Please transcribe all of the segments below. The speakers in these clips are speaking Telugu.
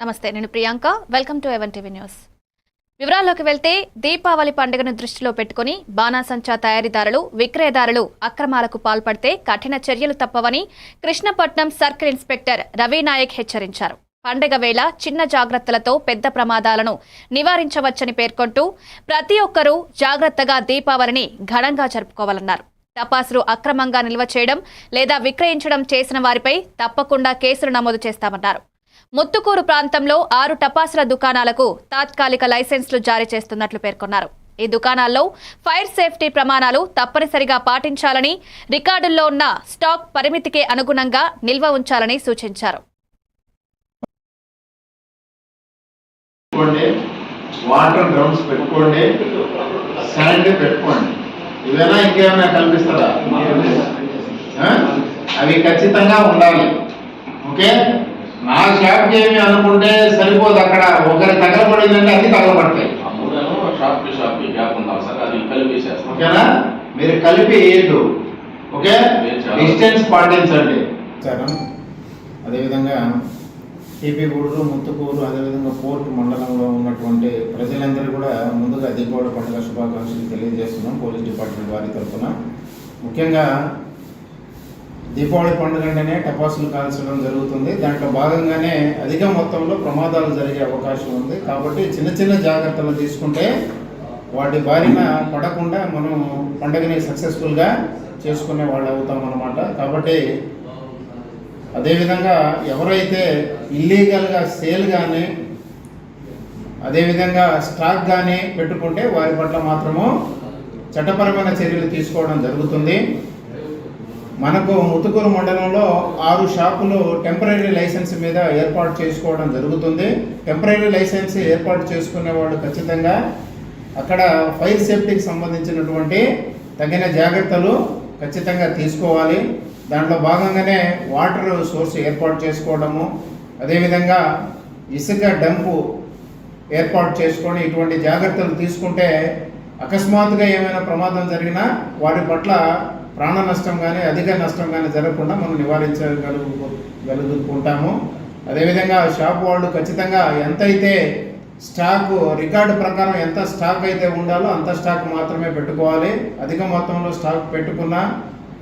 నమస్తే నేను Priyanka. Welcome to ఎవన్ TV news వివరాల్లోకి వెళ్తే దీపావళి పండుగను దృష్టిలో పెట్టుకుని బాణాసంచా తయారీదారులు విక్రయదారులు అక్రమాలకు పాల్పడితే కఠిన చర్యలు తప్పవని కృష్ణపట్నం సర్కిల్ ఇన్స్పెక్టర్ రవి నాయక్ హెచ్చరించారు. పండగ వేళ చిన్న జాగ్రత్తలతో పెద్ద ప్రమాదాలను నివారించవచ్చని పేర్కొంటూ ప్రతి ఒక్కరూ జాగ్రత్తగా దీపావళిని ఘనంగా జరుపుకోవాలన్నారు. టపాసులు అక్రమంగా నిల్వ చేయడం లేదా విక్రయించడం చేసిన వారిపై తప్పకుండా కేసులు నమోదు చేస్తామన్నారు. ముత్తుకూరు ప్రాంతంలో ఆరు టపాసుల దుకాణాలకు తాత్కాలిక లైసెన్సులు జారీ చేస్తున్నట్లు పేర్కొన్నారు. ఈ దుకాణాల్లో ఫైర్ సేఫ్టీ ప్రమాణాలు తప్పనిసరిగా పాటించాలని రికార్డుల్లో ఉన్న స్టాక్ పరిమితికి అనుగుణంగా నిల్వ ఉంచాలని సూచించారు. వాటర్ పెట్టుకోండి శాండ్ పెట్టుకోండి. ఇంకేమైనా కల్పిస్తారా? అవి ఖచ్చితంగా ఉండాలి. ఓకే? నా షాప్కి ఏమి అనుకుంటే సరిపోదు అక్కడ. ఒకరి తగలబడిందంటే అన్ని తగలబడతాయి. అమ్ముడను షాప్కి షాప్కి గ్యాప్ ఉందాం సార్ అది కలిపేసేస్తాం ఓకేనా? మీరు కలిపి వేయద్దు. ఓకే? డిస్టెన్స్ పాటించండి. అదేవిధంగా టీపీ గూడూరు ముత్తుకూరు అదేవిధంగా పోర్ట్ మండలంలో ఉన్నటువంటి ప్రజలందరూ కూడా ముందుగా దీపావళి పండుగ శుభాకాంక్షలు తెలియజేస్తున్నాం పోలీస్ డిపార్ట్మెంట్ వారి తరఫున. ముఖ్యంగా దీపావళి పండుగ అంటేనే టపాసులు కాల్చడం జరుగుతుంది. దాంట్లో భాగంగానే అధిక మొత్తంలో ప్రమాదాలు జరిగే అవకాశం ఉంది. కాబట్టి చిన్న చిన్న జాగ్రత్తలు తీసుకుంటే వాటి బారిన పడకుండా మనం పండుగని సక్సెస్ఫుల్గా చేసుకునే వాళ్ళు అవుతాం అన్నమాట. కాబట్టి అదేవిధంగా ఎవరైతే ఇల్లీగల్గా సేల్ కానీ అదేవిధంగా స్టాక్ కానీ పెట్టుకుంటే వారి పట్ల మాత్రము చట్టపరమైన చర్యలు తీసుకోవడం జరుగుతుంది. మనకు ముతుకూరు మండలంలో ఆరు షాపులు టెంపరీ లైసెన్స్ మీద ఏర్పాటు చేసుకోవడం జరుగుతుంది. టెంపరీ లైసెన్స్ ఏర్పాటు చేసుకునే వాళ్ళు ఖచ్చితంగా అక్కడ ఫైర్ సేఫ్టీకి సంబంధించినటువంటి తగిన జాగ్రత్తలు ఖచ్చితంగా తీసుకోవాలి. దాంట్లో భాగంగానే వాటర్ సోర్స్ ఏర్పాటు చేసుకోవడము అదేవిధంగా ఇసుక డంపు ఏర్పాటు చేసుకొని ఇటువంటి జాగ్రత్తలు తీసుకుంటే అకస్మాత్తుగా ఏమైనా ప్రమాదం జరిగినా వారి పట్ల ప్రాణ నష్టం కానీ అధిక నష్టం కానీ జరగకుండా మనం నివారించగలుగుతాము. అదేవిధంగా షాప్ వాళ్ళు ఖచ్చితంగా ఎంతైతే స్టాకు రికార్డు ప్రకారం ఎంత స్టాక్ అయితే ఉండాలో అంత స్టాక్ మాత్రమే పెట్టుకోవాలి. అధిక మొత్తంలో స్టాక్ పెట్టుకున్నా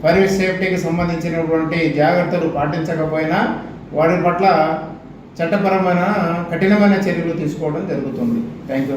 ఫైర్ సేఫ్టీకి సంబంధించినటువంటి జాగ్రత్తలు పాటించకపోయినా వారి పట్ల చట్టపరమైన కఠినమైన చర్యలు తీసుకోవడం జరుగుతుంది. Thank you